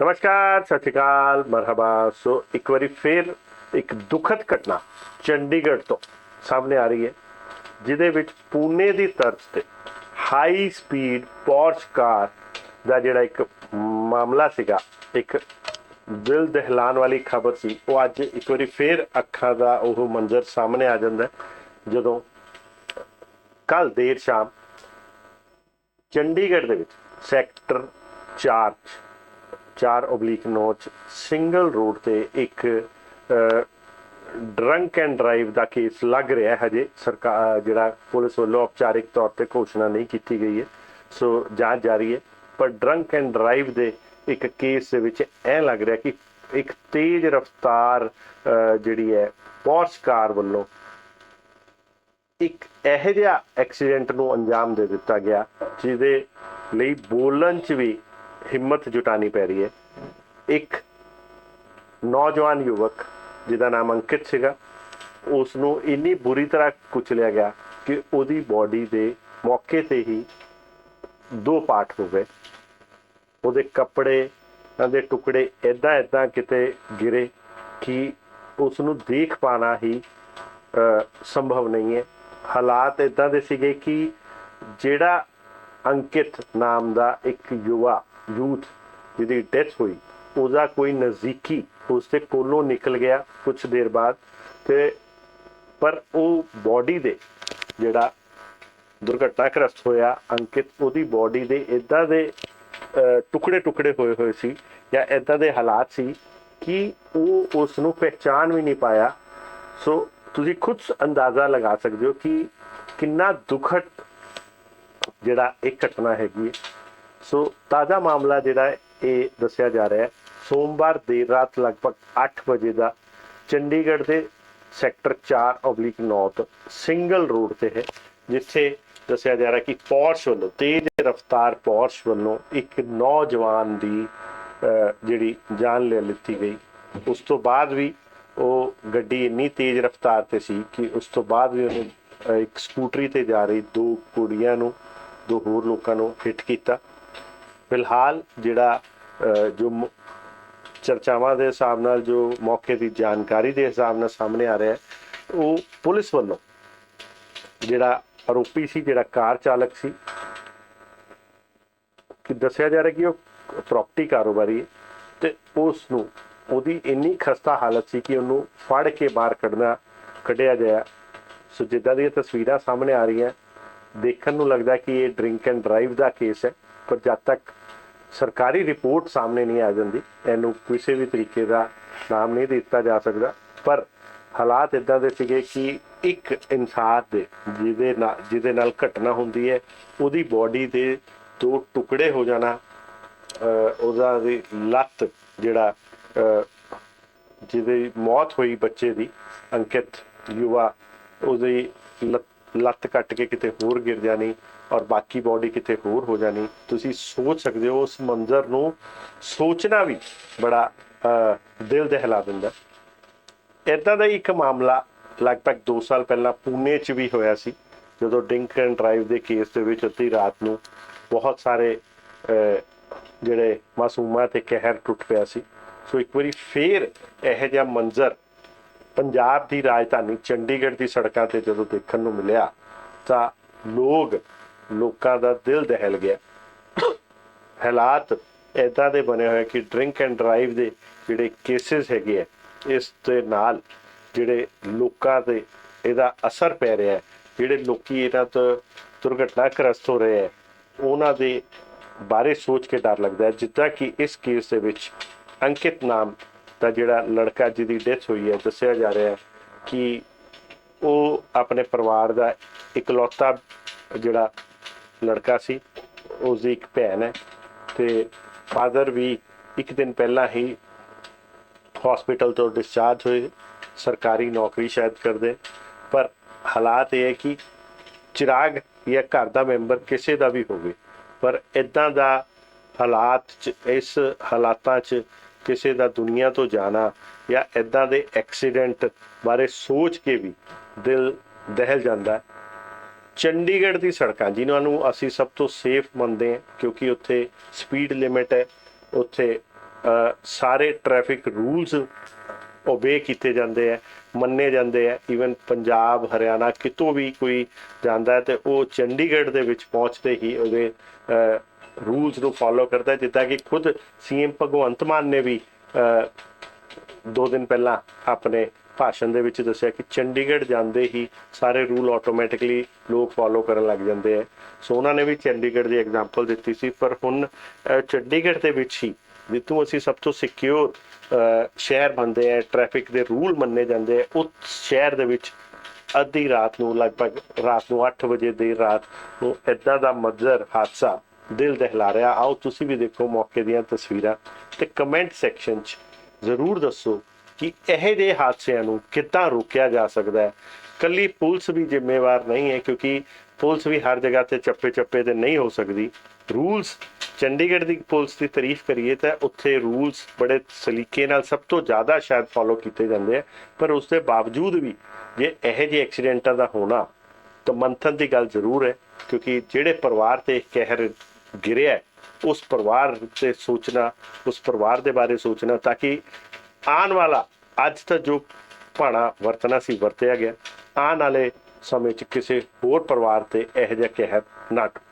ਨਮਸਕਾਰ, ਸਤਿ ਸ਼੍ਰੀ ਅਕਾਲ, ਮਰਹਬਾ। ਸੋ ਇੱਕ ਵਾਰੀ ਫਿਰ ਇੱਕ ਦੁਖਦ ਘਟਨਾ ਚੰਡੀਗੜ੍ਹ ਤੋਂ ਸਾਹਮਣੇ ਆ ਰਹੀ ਹੈ, ਜਿਹਦੇ ਵਿੱਚ ਪੂਨੇ ਦੀ ਤਰਜ਼ ਤੇ ਹਾਈ ਸਪੀਡ ਪੋਰਸ਼ ਕਾਰ ਦਾ ਜਿਹੜਾ ਇੱਕ ਮਾਮਲਾ ਸੀਗਾ, ਇੱਕ ਦਿਲ ਦਹਿਲਾਨ ਵਾਲੀ ਖਬਰ ਸੀ। ਉਹ ਅੱਜ ਇੱਕ ਵਾਰੀ ਫਿਰ ਅੱਖਾਂ ਦਾ ਉਹ ਮੰਜ਼ਰ ਸਾਹਮਣੇ ਆ ਜਾਂਦਾ ਜਦੋਂ ਕੱਲ ਦੇਰ ਸ਼ਾਮ ਚੰਡੀਗੜ੍ਹ ਦੇ ਵਿੱਚ ਸੈਕਟਰ 4 4 ਓਬਲੀਕ 9 ਸਿੰਗਲ ਰੋਡ ਤੇ ਇੱਕ ਡਰੰਕ ਐਂਡ ਡਰਾਈਵ ਦਾ ਕੇਸ ਲੱਗ ਰਿਹਾ ਹੈ ਹਜੇ ਸਰਕਾਰ ਜਿਹੜਾ ਪੁਲਿਸ ਵੱਲੋਂ ਔਪਚਾਰਿਕ ਤੌਰ ਤੇ ਘੋਸ਼ਣਾ ਨਹੀਂ ਕੀਤੀ ਗਈ ਹੈ। ਸੋ ਜਾਂਚ ਜਾਰੀ ਹੈ। ਪਰ ਡਰੰਕ ਐਂਡ ਡਰਾਈਵ ਦੇ ਇੱਕ ਕੇਸ ਦੇ ਵਿੱਚ ਇਹ ਲੱਗ ਰਿਹਾ ਕਿ ਇੱਕ ਤੇਜ਼ ਰਫ਼ਤਾਰ ਜਿਹੜੀ ਹੈ ਪੋਰਸ਼ ਕਾਰ ਵੱਲੋਂ ਇੱਕ ਇਹੋ ਜਿਹਾ ਐਕਸੀਡੈਂਟ ਨੂੰ ਅੰਜਾਮ ਦੇ ਦਿੱਤਾ ਗਿਆ, ਜਿਹਦੇ ਲਈ ਬੋਲਣ 'ਚ ਵੀ ਹਿੰਮਤ ਜੁਟਾਣੀ ਪੈ ਰਹੀ ਹੈ। ਇੱਕ ਨੌਜਵਾਨ ਯੁਵਕ, ਜਿਹਦਾ ਨਾਮ ਅੰਕਿਤ ਸੀਗਾ ਉਸ ਨੂੰ ਇੰਨੀ ਬੁਰੀ ਤਰ੍ਹਾਂ ਕੁਚਲਿਆ ਗਿਆ ਕਿ ਉਹਦੀ ਬਾਡੀ ਦੇ ਮੌਕੇ ਤੇ ਹੀ ਦੋ ਪਾਰਟ ਹੋ ਗਏ। ਉਹਦੇ ਕੱਪੜੇ ਦੇ ਟੁਕੜੇ ਐਦਾਂ ਐਦਾਂ ਕਿਤੇ ਗਿਰੇ ਕਿ ਉਸ ਨੂੰ ਦੇਖ ਪਾਣਾ ਹੀ ਸੰਭਵ ਨਹੀਂ ਹੈ। ਹਾਲਾਤ ਇਦਾਂ ਦੇ ਸੀਗੇ ਕਿ ਜਿਹੜਾ ਅੰਕਿਤ ਨਾਮ ਦਾ ਇੱਕ ਯੁਵਾ ਯੂਥ ਜਿਹਦੀ ਡੈਥ ਹੋਈ, ਉਹਦਾ ਕੋਈ ਨਜ਼ਦੀਕੀ ਉਸਦੇ ਕੋਲੋਂ ਨਿਕਲ ਗਿਆ ਕੁਝ ਦੇਰ ਬਾਅਦ ਤੇ ਪਰ ਉਹ ਬਾਡੀ ਦੇ ਜਿਹੜਾ ਦੁਰਘਟਨਾਗ੍ਰਸਤ ਹੋਇਆ ਅੰਕਿਤ, ਉਹਦੀ ਬਾਡੀ ਦੇ ਇਦਾਂ ਦੇ ਟੁਕੜੇ ਟੁਕੜੇ ਹੋਏ ਹੋਏ ਸੀ ਜਾਂ ਇਦਾਂ ਦੇ ਹਾਲਾਤ ਸੀ ਕਿ ਉਹ ਉਸ ਨੂੰ ਪਹਿਚਾਨ ਵੀ ਨਹੀਂ ਪਾਇਆ। ਸੋ ਤੁਸੀਂ ਖੁਦ ਅੰਦਾਜ਼ਾ ਲਗਾ ਸਕਦੇ ਹੋ ਕਿ ਕਿੰਨਾ ਦੁਖਦ ਜਿਹੜਾ ਇਹ ਘਟਨਾ ਹੈਗੀ ਹੈ। ਸੋ ਤਾਜ਼ਾ ਮਾਮਲਾ ਜਿਹੜਾ ਇਹ ਦੱਸਿਆ ਜਾ ਰਿਹਾ ਹੈ। ਸੋਮਵਾਰ ਦੇਰ ਰਾਤ ਲਗਭਗ 8 ਵਜੇ ਦਾ ਚੰਡੀਗੜ੍ਹ ਦੇ ਸੈਕਟਰ 4/9 ਤੋਂ ਸਿੰਗਲ ਰੋਡ ਤੇ ਹੈ, ਜਿੱਥੇ ਦੱਸਿਆ ਜਾ ਰਿਹਾ ਕਿ ਪੌਰਸ਼ ਵੱਲੋਂ ਤੇਜ਼ ਰਫ਼ਤਾਰ ਪੌਰਸ਼ ਵੱਲੋਂ ਇੱਕ ਨੌਜਵਾਨ ਦੀ ਜਿਹੜੀ ਜਾਨ ਲੈ ਲਿੱਤੀ ਗਈ। ਉਸ ਤੋਂ ਬਾਅਦ ਵੀ ਉਹ ਗੱਡੀ ਇੰਨੀ ਤੇਜ਼ ਰਫ਼ਤਾਰ ਤੇ ਸੀ ਕਿ ਉਸ ਤੋਂ ਬਾਅਦ ਵੀ ਉਹਨੇ ਇੱਕ ਸਕੂਟਰੀ ਤੇ ਜਾ ਰਹੀ ਦੋ ਕੁੜੀਆਂ ਨੂੰ, ਦੋ ਹੋਰ ਲੋਕਾਂ ਨੂੰ ਹਿੱਟ ਕੀਤਾ। ਫਿਲਹਾਲ ਜਿਹੜਾ ਅਹ, ਜੋ ਚਰਚਾਵਾਂ ਦੇ ਹਿਸਾਬ ਨਾਲ ਜੋ ਮੌਕੇ ਦੀ ਜਾਣਕਾਰੀ ਦੇ ਹਿਸਾਬ ਨਾਲ ਸਾਹਮਣੇ ਆ ਰਿਹਾ ਹੈ ਉਹ ਪੁਲਿਸ ਵੱਲੋਂ ਜਿਹੜਾ ਆਰੋਪੀ ਸੀ ਜਿਹੜਾ ਕਾਰ ਚਾਲਕ ਸੀ ਕਿ ਦੱਸਿਆ ਜਾ ਰਿਹਾ ਕਿ ਉਹ ਪ੍ਰਾਪਰਟੀ ਕਾਰੋਬਾਰੀ ਹੈ ਤੇ ਉਸ ਨੂੰ ਉਹਦੀ ਇੰਨੀ ਖਸਤਾ ਹਾਲਤ ਸੀ ਕਿ ਉਹਨੂੰ ਫੜ ਕੇ ਬਾਹਰ ਕੱਢਣਾ ਕੱਢਿਆ ਗਿਆ। ਸੋ ਜਿੱਦਾਂ ਦੀਆਂ ਤਸਵੀਰਾਂ ਸਾਹਮਣੇ ਆ ਰਹੀਆਂ ਦੇਖਣ ਨੂੰ ਲੱਗਦਾ ਕਿ ਇਹ ਡਰਿੰਕ ਐਂਡ ਡਰਾਈਵ ਦਾ ਕੇਸ ਹੈ ਪਰ ਜਦ ਤੱਕ ਸਰਕਾਰੀ ਰਿਪੋਰਟ ਸਾਹਮਣੇ ਨਹੀਂ ਆ ਜਾਂਦੀ। ਇਹਨੂੰ ਕਿਸੇ ਵੀ ਤਰੀਕੇ ਦਾ ਨਾਮ ਨਹੀਂ ਦਿੱਤਾ ਜਾ ਸਕਦਾ। ਪਰ ਹਾਲਾਤ ਇਦਾਂ ਦੇ ਸੀਗੇ ਕਿ ਇੱਕ ਇਨਸਾਨ ਦੇ ਜਿਹਦੇ ਨਾਲ ਜਿਹਦੇ ਨਾਲ ਘਟਨਾ ਹੁੰਦੀ ਹੈ, ਉਹਦੀ ਬਾਡੀ ਦੇ ਦੋ ਟੁਕੜੇ ਹੋ ਜਾਣਾ, ਅਹ ਉਹਦਾ ਦੀ ਲੱਤ ਜਿਹੜਾ, ਅਹ ਜਿਹਦੀ ਮੌਤ ਹੋਈ ਬੱਚੇ ਦੀ, ਅੰਕਿਤ, ਯੁਵਾ, ਉਹਦੀ ਲੱਤ- ਕੱਟ ਕੇ ਕਿਤੇ ਹੋਰ ਗਿਰ ਜਾਣੀ ਔਰ ਬਾਕੀ ਬਾਡੀ ਕਿਤੇ ਹੋਰ ਹੋ ਜਾਣੀ ਤੁਸੀਂ ਸੋਚ ਸਕਦੇ ਹੋ ਉਸ ਮੰਜ਼ਰ ਨੂੰ ਸੋਚਣਾ ਵੀ ਬੜਾ ਅਹ, ਦਿਲ ਦਹਿਲਾ ਦਿੰਦਾ ਇਦਾਂ ਦਾ ਹੀ ਇੱਕ ਮਾਮਲਾ ਲਗਭਗ 2 ਸਾਲ ਪਹਿਲਾਂ ਪੂਨੇ 'ਚ ਵੀ ਹੋਇਆ ਸੀ ਜਦੋਂ ਡਰਿੰਕ ਐਂਡ ਡਰਾਈਵ ਦੇ ਕੇਸ ਦੇ ਵਿੱਚ ਅੱਧੀ ਰਾਤ ਨੂੰ ਬਹੁਤ ਸਾਰੇ ਅਹ, ਜਿਹੜੇ ਮਾਸੂਮਾਂ ਤੇ ਕਹਿਰ ਟੁੱਟ ਪਿਆ ਸੀ। ਸੋ ਇੱਕ ਵਾਰੀ ਫੇਰ ਇਹੋ ਜਿਹਾ ਮੰਜ਼ਰ ਪੰਜਾਬ ਦੀ ਰਾਜਧਾਨੀ ਚੰਡੀਗੜ੍ਹ ਦੀ ਸੜਕਾਂ ਤੇ ਜਦੋਂ ਦੇਖਣ ਨੂੰ ਮਿਲਿਆ, ਤਾਂ ਲੋਕ, ਲੋਕਾਂ ਦਾ ਦਿਲ ਦਹਿਲ ਗਿਆ। ਹਾਲਾਤ ਇਦਾਂ ਦੇ ਬਣੇ ਹੋਏ ਕਿ ਡਰਿੰਕ ਐਂਡ ਡਰਾਈਵ ਦੇ ਜਿਹੜੇ ਕੇਸਿਸ ਹੈਗੇ ਆ, ਇਸ ਦੇ ਨਾਲ ਜਿਹੜੇ ਲੋਕਾਂ ਤੇ ਇਹਦਾ ਅਸਰ ਪੈ ਰਿਹਾ ਹੈ, ਜਿਹੜੇ ਲੋਕੀ ਇਹਨਾਂ ਤੋਂ, ਦੁਰਘਟਨਾਗ੍ਰਸਤ ਹੋ ਰਹੇ ਹੈ, ਉਹਨਾਂ ਦੇ ਬਾਰੇ ਸੋਚ ਕੇ ਡਰ ਲੱਗਦਾ ਹੈ, ਜਿੱਦਾਂ ਕਿ ਇਸ ਕੇਸ ਦੇ ਵਿੱਚ ਅੰਕਿਤ ਨਾਮ ਦਾ ਜਿਹੜਾ ਲੜਕਾ ਜਿਹਦੀ ਡੈਥ ਹੋਈ ਹੈ, ਦੱਸਿਆ ਜਾ ਰਿਹਾ ਹੈ ਕਿ ਉਹ ਆਪਣੇ ਪਰਿਵਾਰ ਦਾ ਇਕਲੌਤਾ ਜਿਹੜਾ ਲੜਕਾ ਸੀ ਉਸ ਦੀ ਇੱਕ ਭੈਣ ਹੈ ਤੇ ਫਾਦਰ ਵੀ ਇੱਕ ਦਿਨ ਪਹਿਲਾਂ ਹੀ ਹਸਪੀਟਲ ਤੋਂ ਡਿਸਚਾਰਜ ਹੋਏ, ਸਰਕਾਰੀ ਨੌਕਰੀ ਸ਼ਾਇਦ ਕਰਦੇ, ਪਰ ਹਾਲਾਤ ਇਹ ਹੈ ਕਿ ਚਿਰਾਗ ਜਾਂ ਘਰ ਦਾ ਮੈਂਬਰ ਕਿਸੇ ਦਾ ਵੀ ਹੋਵੇ, ਪਰ ਇਦਾਂ ਦਾ ਹਾਲਾਤ ਚ, ਇਸ ਹਾਲਾਤਾਂ 'ਚ ਕਿਸੇ ਦਾ ਦੁਨੀਆ ਤੋਂ ਜਾਣਾ ਜਾਂ ਇਦਾਂ ਦੇ ਐਕਸੀਡੈਂਟ ਬਾਰੇ ਸੋਚ ਕੇ ਵੀ ਦਿਲ ਦਹਿਲ ਜਾਂਦਾ ਹੈ। ਚੰਡੀਗੜ੍ਹ ਦੀ ਸੜਕਾਂ, ਜਿਨ੍ਹਾਂ ਨੂੰ ਅਸੀਂ ਸਭ ਤੋਂ ਸੇਫ ਮੰਨਦੇ ਹਾਂ, ਕਿਉਂਕਿ ਉੱਥੇ ਸਪੀਡ ਲਿਮਿਟ ਹੈ, ਉੱਥੇ ਸਾਰੇ ਟ੍ਰੈਫਿਕ ਰੂਲਸ ਓਬੇ ਕੀਤੇ ਜਾਂਦੇ ਆ ਮੰਨੇ ਜਾਂਦੇ ਆ ਇਵਨ ਪੰਜਾਬ, ਹਰਿਆਣਾ ਕਿਤੋਂ ਵੀ ਕੋਈ ਜਾਂਦਾ ਹੈ ਤੇ ਉਹ ਚੰਡੀਗੜ੍ਹ ਦੇ ਵਿੱਚ ਪਹੁੰਚਦੇ ਹੀ ਉਹਦੇ ਰੂਲਸ ਨੂੰ ਫਾਲੋ ਕਰਦਾ ਹੈ ਜਿੱਦਾਂ ਕਿ ਖੁਦ ਸੀਐਮ ਭਗਵੰਤ ਮਾਨ ਨੇ ਵੀ ਅ, ਦੋ ਦਿਨ ਪਹਿਲਾਂ ਆਪਣੇ ਭਾਸ਼ਣ ਦੇ ਵਿੱਚ ਦੱਸਿਆ ਕਿ ਚੰਡੀਗੜ੍ਹ ਜਾਂਦੇ ਹੀ ਸਾਰੇ ਰੂਲ ਆਟੋਮੈਟਿਕਲੀ ਲੋਕ ਫਾਲੋ ਕਰਨ ਲੱਗ ਜਾਂਦੇ ਆ ਸੋ ਉਹਨਾਂ ਨੇ ਵੀ ਚੰਡੀਗੜ੍ਹ ਦੀ ਐਗਜ਼ਾਮਪਲ ਦਿੱਤੀ ਸੀ ਪਰ ਹੁਣ ਅ, ਚੰਡੀਗੜ੍ਹ ਦੇ ਵਿੱਚ ਹੀ ਜਿੱਥੋਂ ਅਸੀਂ ਸਭ ਤੋਂ ਸਿਕਿਉਰ ਸ਼ਹਿਰ ਬਣਦੇ ਆ ਟ੍ਰੈਫਿਕ ਦੇ ਰੂਲ ਮੰਨੇ ਜਾਂਦੇ ਆ ਉਸ ਸ਼ਹਿਰ ਦੇ ਵਿੱਚ ਅੱਧੀ ਰਾਤ ਨੂੰ ਲਗਭਗ ਰਾਤ ਨੂੰ 8 ਵਜੇ ਦੇਰ ਰਾਤ ਨੂੰ ਇਦਾਂ ਦਾ ਮੰਜ਼ਰ ਹਾਦਸਾ ਦਿਲ ਦਹਿਲਾ ਰਿਹਾ। ਆਓ ਤੁਸੀਂ ਵੀ ਦੇਖੋ ਮੌਕੇ ਦੀਆਂ ਤਸਵੀਰਾਂ ਤੇ ਕਮੈਂਟ ਸੈਕਸ਼ਨ 'ਚ ਜ਼ਰੂਰ ਦੱਸੋ ਕਿ ਇਹੋ ਜਿਹੇ ਹਾਦਸਿਆਂ ਨੂੰ ਕਿੱਦਾਂ ਰੋਕਿਆ ਜਾ ਸਕਦਾ ਹੈ। ਕੱਲੀ ਪੁਲਿਸ ਵੀ ਜ਼ਿੰਮੇਵਾਰ ਨਹੀਂ ਹੈ ਕਿਉਂਕਿ ਪੁਲਿਸ ਵੀ ਹਰ ਜਗ੍ਹਾ ਤੇ ਚੱਪੇ ਚੱਪੇ ਤੇ ਨਹੀਂ ਹੋ ਸਕਦੀ। ਰੂਲਸ, ਚੰਡੀਗੜ੍ਹ ਦੀ ਪੁਲਿਸ ਦੀ ਤਾਰੀਫ ਕਰੀਏ ਤਾਂ ਉੱਥੇ ਰੂਲਸ ਬੜੇ ਸਲੀਕੇ ਨਾਲ ਸਭ ਤੋਂ ਜ਼ਿਆਦਾ ਸ਼ਾਇਦ ਫਾਲੋ ਕੀਤੇ ਜਾਂਦੇ ਆ। ਪਰ ਉਸ ਦੇ ਬਾਵਜੂਦ ਵੀ ਜੇ ਇਹੋ ਜਿਹੇ ਐਕਸੀਡੈਂਟਾਂ ਦਾ ਹੋਣਾ ਤਾਂ ਮੰਥਨ ਦੀ ਗੱਲ ਜ਼ਰੂਰ ਹੈ ਕਿਉਂਕਿ ਜਿਹੜੇ ਪਰਿਵਾਰ ਤੇ ਇਹ ਕਹਿਰ ਗਿਰਿਆ ਉਸ ਪਰਿਵਾਰ ਤੇ ਸੋਚਣਾ, ਉਸ ਪਰਿਵਾਰ ਦੇ ਬਾਰੇ ਸੋਚਣਾ ਤਾਂ ਕਿ ਆਉਣ ਵਾਲਾ ਅੱਜ ਤਾਂ ਜੋ ਭਾਣਾ ਵਰਤਣਾ ਸੀ, ਵਰਤਿਆ ਗਿਆ। ਆਉਣ ਵਾਲੇ ਸਮੇਂ 'ਚ ਕਿਸੇ ਹੋਰ ਪਰਿਵਾਰ ਤੇ ਇਹੋ ਜਿਹਾ ਕਹਿਰ ਨਾ ਟੁੱਟੇ।